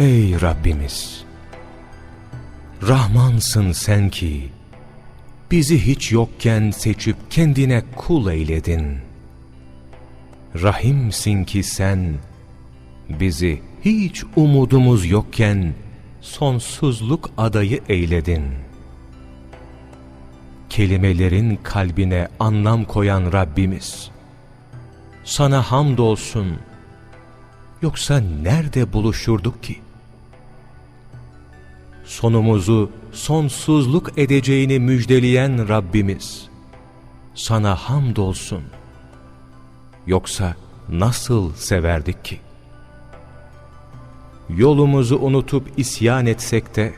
Ey Rabbimiz! Rahmansın sen ki, bizi hiç yokken seçip kendine kul eyledin. Rahimsin ki sen, bizi hiç umudumuz yokken sonsuzluk adayı eyledin. Kelimelerin kalbine anlam koyan Rabbimiz, sana hamdolsun, yoksa nerede buluşurduk ki? Sonumuzu sonsuzluk edeceğini müjdeleyen Rabbimiz, sana hamdolsun, yoksa nasıl severdik ki? Yolumuzu unutup isyan etsek de,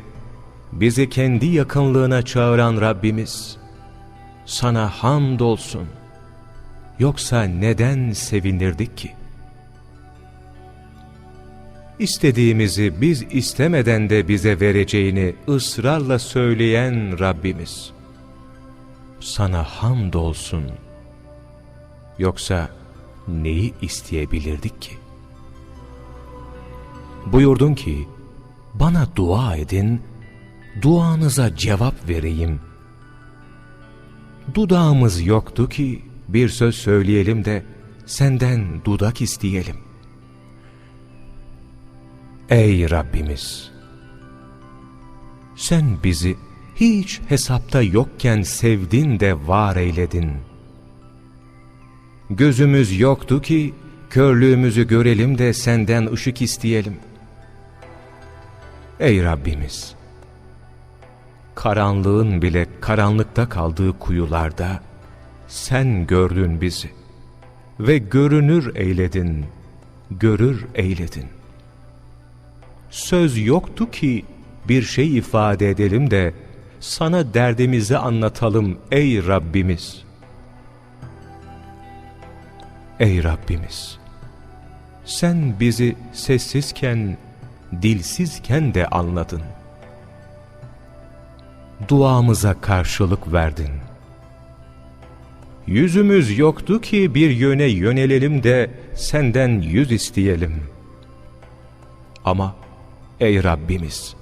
bizi kendi yakınlığına çağıran Rabbimiz, sana hamdolsun. Yoksa neden sevinirdik ki? İstediğimizi biz istemeden de bize vereceğini ısrarla söyleyen Rabbimiz, sana hamdolsun. Yoksa neyi isteyebilirdik ki? Buyurdun ki, bana dua edin, duanıza cevap vereyim. Dudağımız yoktu ki bir söz söyleyelim de senden dudak isteyelim. Ey Rabbimiz! Sen bizi hiç hesapta yokken sevdin de var eyledin. Gözümüz yoktu ki körlüğümüzü görelim de senden ışık isteyelim. Ey Rabbimiz! Karanlığın bile karanlıkta kaldığı kuyularda sen gördün bizi ve görünür eyledin, görür eyledin. Söz yoktu ki bir şey ifade edelim de sana derdimizi anlatalım ey Rabbimiz. Ey Rabbimiz! Sen bizi sessizken, dilsizken de anladın. Duamıza karşılık verdin. Yüzümüz yoktu ki bir yöne yönelelim de senden yüz isteyelim. Ama ey Rabbimiz!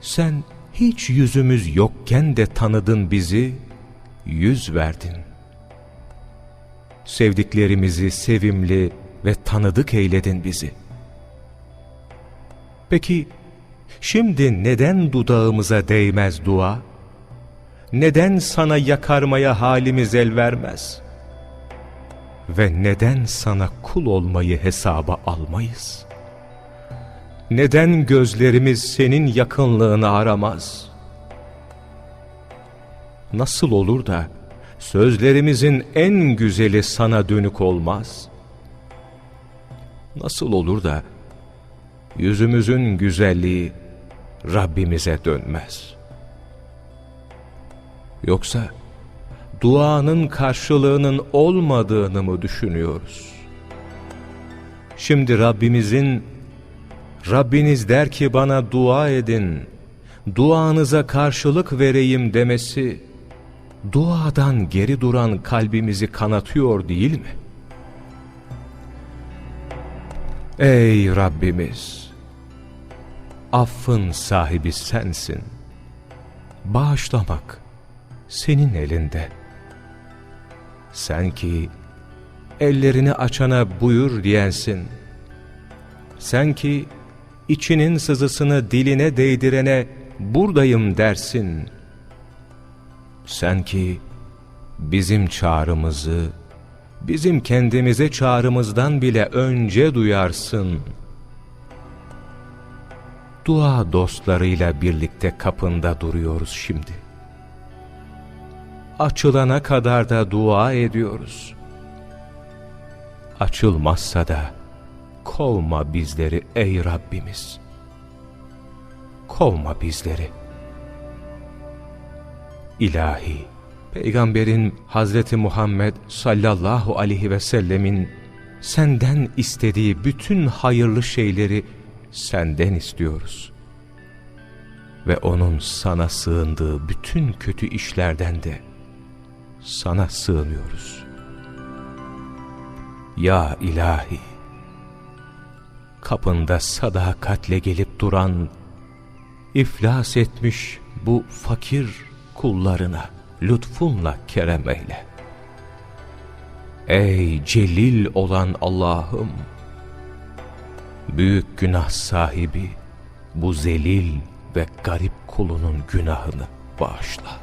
Sen hiç yüzümüz yokken de tanıdın bizi, yüz verdin. Sevdiklerimizi sevimli ve tanıdık eyledin bizi. Peki, şimdi neden dudağımıza değmez dua? Neden sana yakarmaya halimiz el vermez? Ve neden sana kul olmayı hesaba almayız? Neden gözlerimiz senin yakınlığını aramaz? Nasıl olur da sözlerimizin en güzeli sana dönük olmaz? Nasıl olur da yüzümüzün güzelliği Rabbimize dönmez? Yoksa duanın karşılığının olmadığını mı düşünüyoruz? Şimdi Rabbimizin Rabbiniz der ki bana dua edin, duanıza karşılık vereyim demesi, duadan geri duran kalbimizi kanatıyor değil mi? Ey Rabbimiz! Affın sahibi sensin. Bağışlamak senin elinde. Sen ki ellerini açana buyur diyensin. Sen ki içinin sızısını diline değdirene buradayım dersin. Sen ki bizim çağrımızı, bizim kendimize çağrımızdan bile önce duyarsın. Dua dostlarıyla birlikte kapında duruyoruz şimdi. Açılana kadar da dua ediyoruz. Açılmazsa da, Kovma bizleri ey Rabbimiz. Kovma bizleri. İlahi, Peygamberin Hazreti Muhammed sallallahu aleyhi ve sellemin senden istediği bütün hayırlı şeyleri senden istiyoruz. Ve onun sana sığındığı bütün kötü işlerden de sana sığınıyoruz. Ya ilahi, kapında sadakatle gelip duran, iflas etmiş bu fakir kullarına lütfunla kerem eyle. Ey celil olan Allah'ım! Büyük günah sahibi bu zelil ve garip kulunun günahını bağışla.